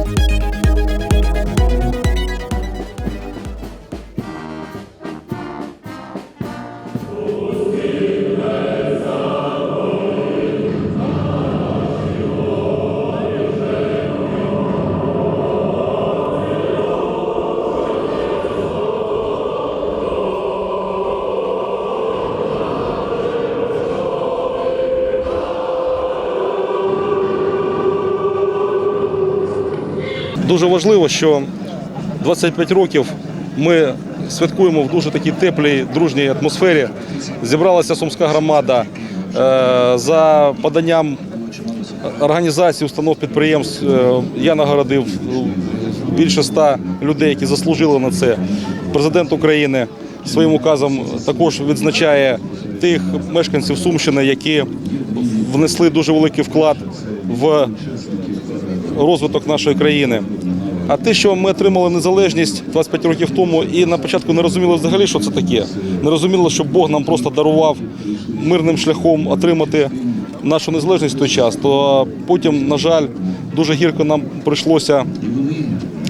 Музика Дуже важливо, що 25 років ми святкуємо в дуже такій теплій, дружній атмосфері. Зібралася сумська громада Е, за поданням організацій, установ підприємств. е, Я нагородив більше ста людей, які заслужили на це. Президент України своїм указом також відзначає тих мешканців Сумщини, які внесли дуже великий вклад в розвиток нашої країни. А те, що ми отримали незалежність 25 років тому, і на початку не розуміли взагалі, що це таке. Не розуміли, що Бог нам просто дарував мирним шляхом отримати нашу незалежність в той час, то потім, на жаль, дуже гірко нам прийшлося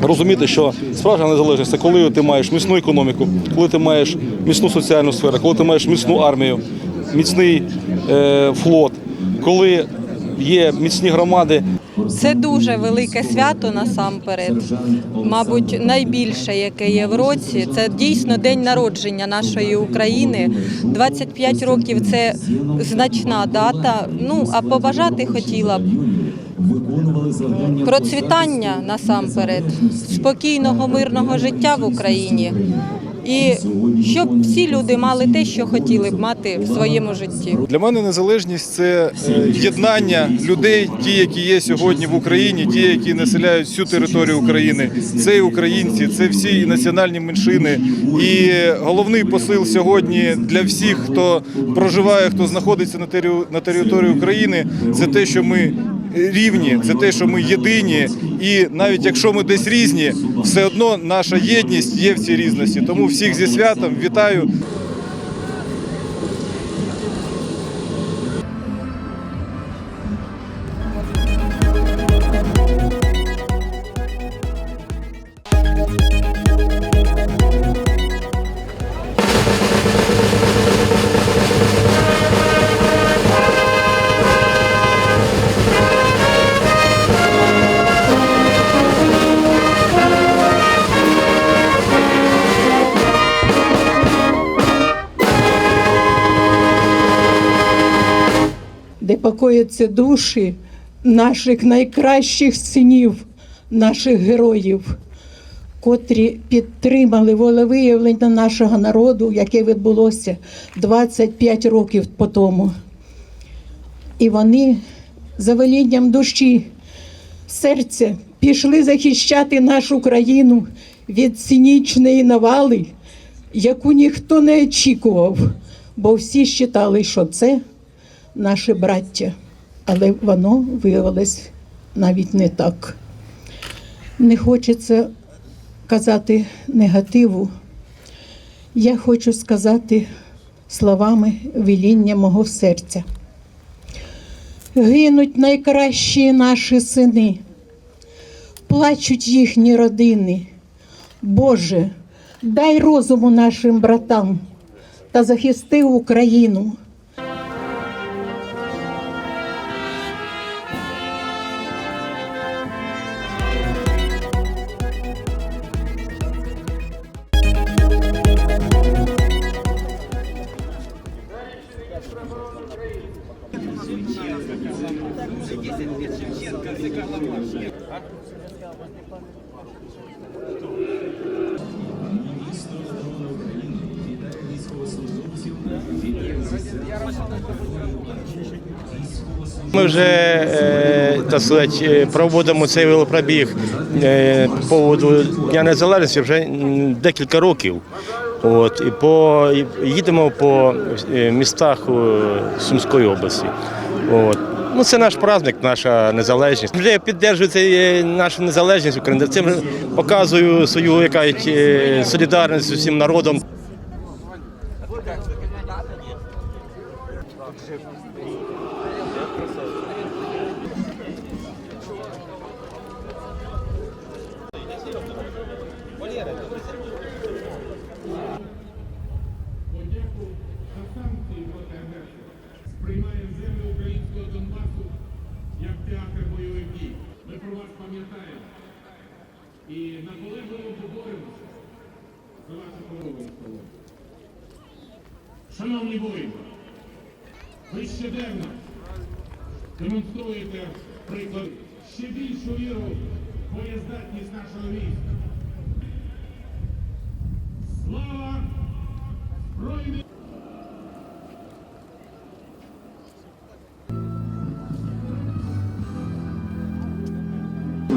розуміти, що справжня незалежність це коли ти маєш міцну економіку, коли ти маєш міцну соціальну сферу, коли ти маєш міцну армію, міцний е, флот, коли є міцні громади, Це дуже велике свято насамперед. Мабуть, найбільше, яке є в році. Це дійсно день народження нашої України. 25 років це значна дата. Ну а побажати хотіла б процвітання насамперед, спокійного, мирного життя в Україні. І щоб всі люди мали те, що хотіли б мати в своєму житті. Для мене незалежність це е, єднання людей, ті, які є сьогодні в Україні, ті, які населяють всю територію України. Це і українці, це всі і національні меншини. І головний посил сьогодні для всіх, хто проживає, хто знаходиться на території України, це те, що ми. Рівні, це те, що ми єдині, і навіть якщо ми десь різні, все одно наша єдність є в цій різності. Тому всіх зі святом вітаю. Покояться душі наших найкращих синів, наших героїв, котрі підтримали волевиявлення нашого народу, яке відбулося 25 років по тому. І вони за велінням душі, серця пішли захищати нашу країну від цинічної навали, яку ніхто не очікував, бо всі вважали, що це наші браття, але воно виявилось навіть не так. Не хочеться казати негативу. Я хочу сказати словами веління мого серця. Гинуть найкращі наші сини, плачуть їхні родини. Боже, дай розуму нашим братам та захисти Україну. Ми вже е, так сказати, е, проводимо цей велопробіг е, по поводу Дня Незалежності вже декілька років. От, і по, їдемо по містах Сумської області. От. Ну, це наш праздник, наша незалежність. Вже піддержується нашу незалежність України. Цим показую свою якась е, солідарність з усім народом. І наполегливо поборемося за ваше повернення. Шановні воїни, ви щоденно демонструєте приклад ще більшу віру в боєздатність нашого війська. Слава Збройним!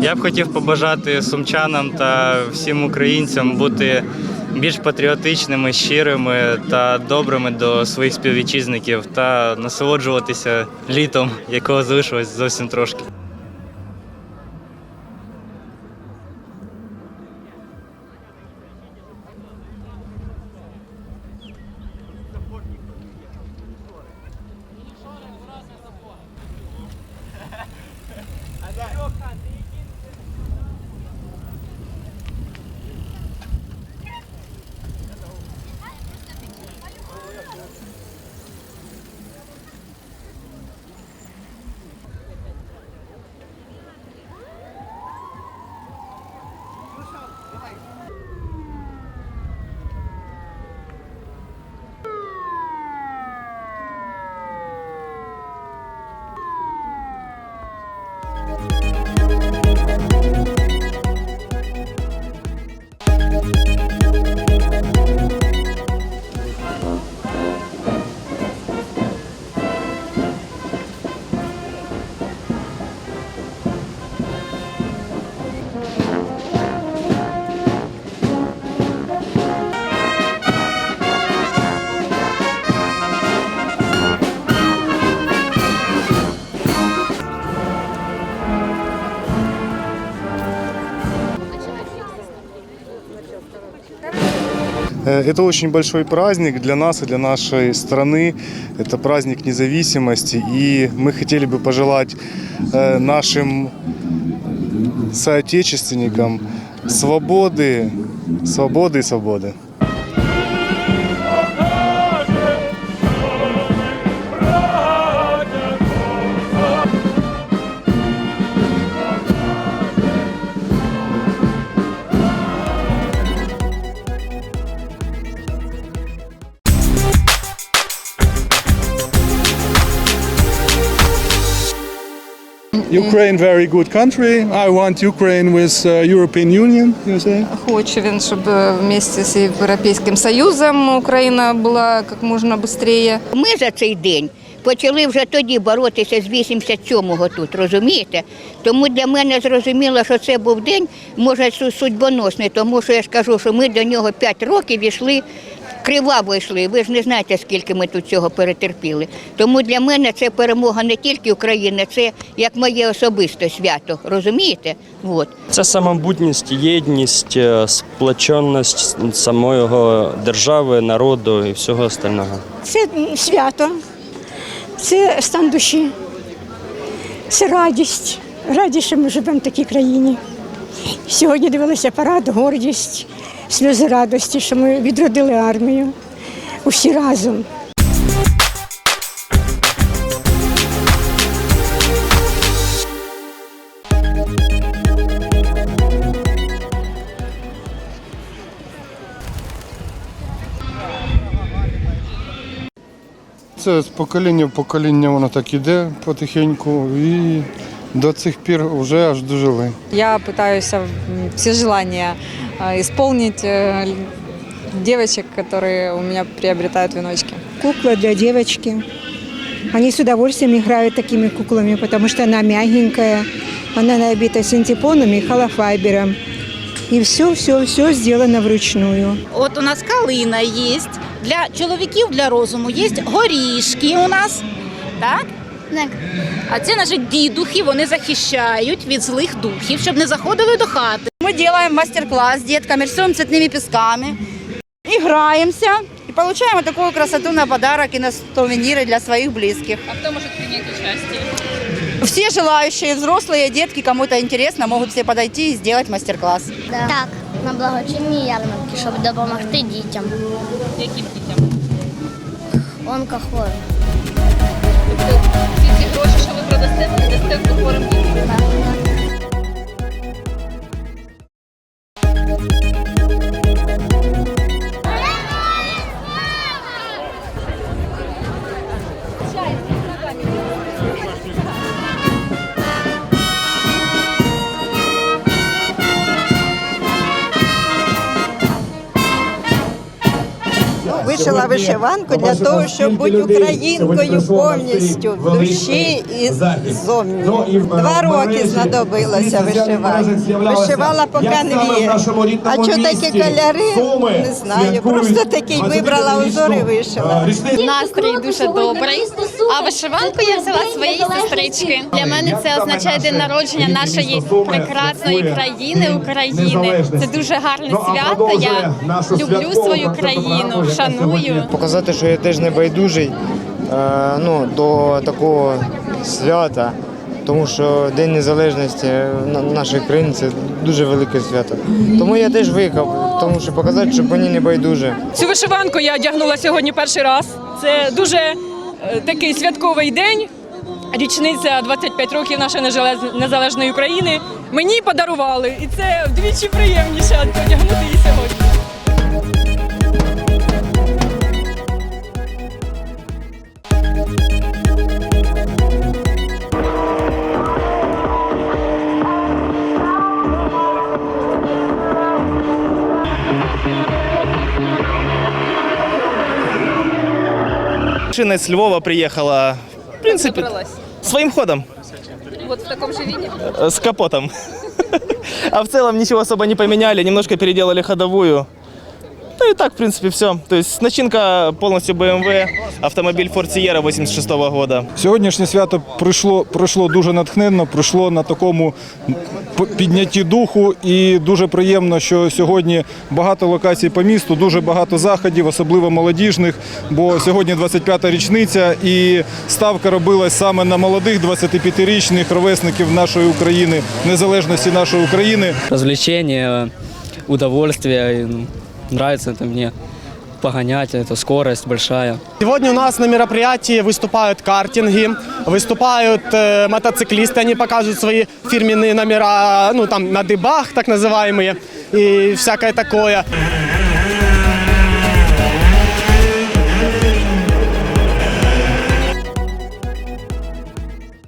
Я б хотів побажати сумчанам та всім українцям бути більш патріотичними, щирими та добрими до своїх співвітчизників та насолоджуватися літом, якого залишилось зовсім трошки. Э, Это очень большой праздник для нас и для нашей страны. Это праздник независимости. И мы хотели бы пожелать э, нашим соотечественникам свободы, свободы и свободы. Ukraine very good country. I want Ukraine with uh, European Union. You say? Хоче він, щоб е, вместе з Європейським Союзом Україна була як можна швидше. Ми за цей день почали вже тоді боротися з 87-го тут, розумієте? Тому для мене зрозуміло, що це був день, може, су- судьбоносний, тому що я ж кажу, що ми до нього 5 років йшли, криваво йшли. Ви ж не знаєте, скільки ми тут цього перетерпіли. Тому для мене це перемога не тільки України, це як моє особисте свято, розумієте? От. Це самобутність, єдність, е, сплоченість самої держави, народу і всього остального. Це свято, це стан душі, це радість. Радість, що ми живемо в такій країні. Сьогодні дивилися парад, гордість, сльози радості, що ми відродили армію усі разом. Це з покоління в покоління воно так іде потихеньку і до цих пір вже аж дожили. Я пытаюсь м, все желания э, исполнить э, девочек, которые у меня приобретают веночки. Кукла для девочки. Они с удовольствием играют такими куклами, потому что она мягенькая, она набита синтепонами и холофайбером. И все, все, все сделано вручную. От у нас калина є, для чоловіків для розуму є горішки у нас. Так? А це наші дідухи, вони захищають від злих духів, щоб не заходили до хати. Ми робимо майстер-клас з дітками, рисуємо цветними пісками, граємося і отримуємо таку красоту на подарок і на сувеніри для своїх близьких. А кто может принять участие? Все желающие, взрослые, детки, кому-то интересно, могут все подойти и сделать мастер-класс. Так, на благочинні ярмарки, щоб допомогти дітям. Яким дітям? Онкохворим. Гроші, що ви продасте, ви дасте хворим дітям. Вишила вишиванку для того, щоб бути українкою повністю в душі і зовні. Два роки знадобилося вишивати. Вишивала по канві. А що такі кольори? Не знаю. Просто такий вибрала узор і вишила. Настрій дуже добрий. А вишиванку я взяла своєї сестрички. Для мене це означає день народження нашої прекрасної країни України. Це дуже гарне свято. Я люблю свою країну, шаную. Показати, що я теж не байдужий е, ну, до такого свята, тому що День Незалежності нашої країни це дуже велике свято. Тому я теж виїхав, тому що показати, що мені не байдуже. Цю вишиванку я одягнула сьогодні перший раз. Це дуже е, такий святковий день. Річниця 25 років нашої незалежної України. Мені подарували, і це вдвічі приємніше одягнути її сьогодні. Машина из Львова приехала, в принципе, своим ходом, Вот в таком же виде. э, с капотом. А в целом ничего особо не поменяли, немножко переделали ходовую. Ну и так, в принципе, все. То есть начинка полностью BMW, автомобиль Ford Sierra 86 года. Сьогоднішнє свято пройшло, пройшло дуже натхненно, пройшло на такому піднятті духу. І дуже приємно, що сьогодні багато локацій по місту, дуже багато заходів, особливо молодіжних. Бо сьогодні 25-та річниця, і ставка робилась саме на молодих 25-річних ровесників нашої України, незалежності нашої України. Развлечение, удовольствие и, ну, Нравится это мне погонять, это скорость большая. Сегодня у нас на мероприятии выступают картинги, выступают э, мотоциклисты, они показывают свои фирменные номера, ну там на дыбах так называемые и всякое такое.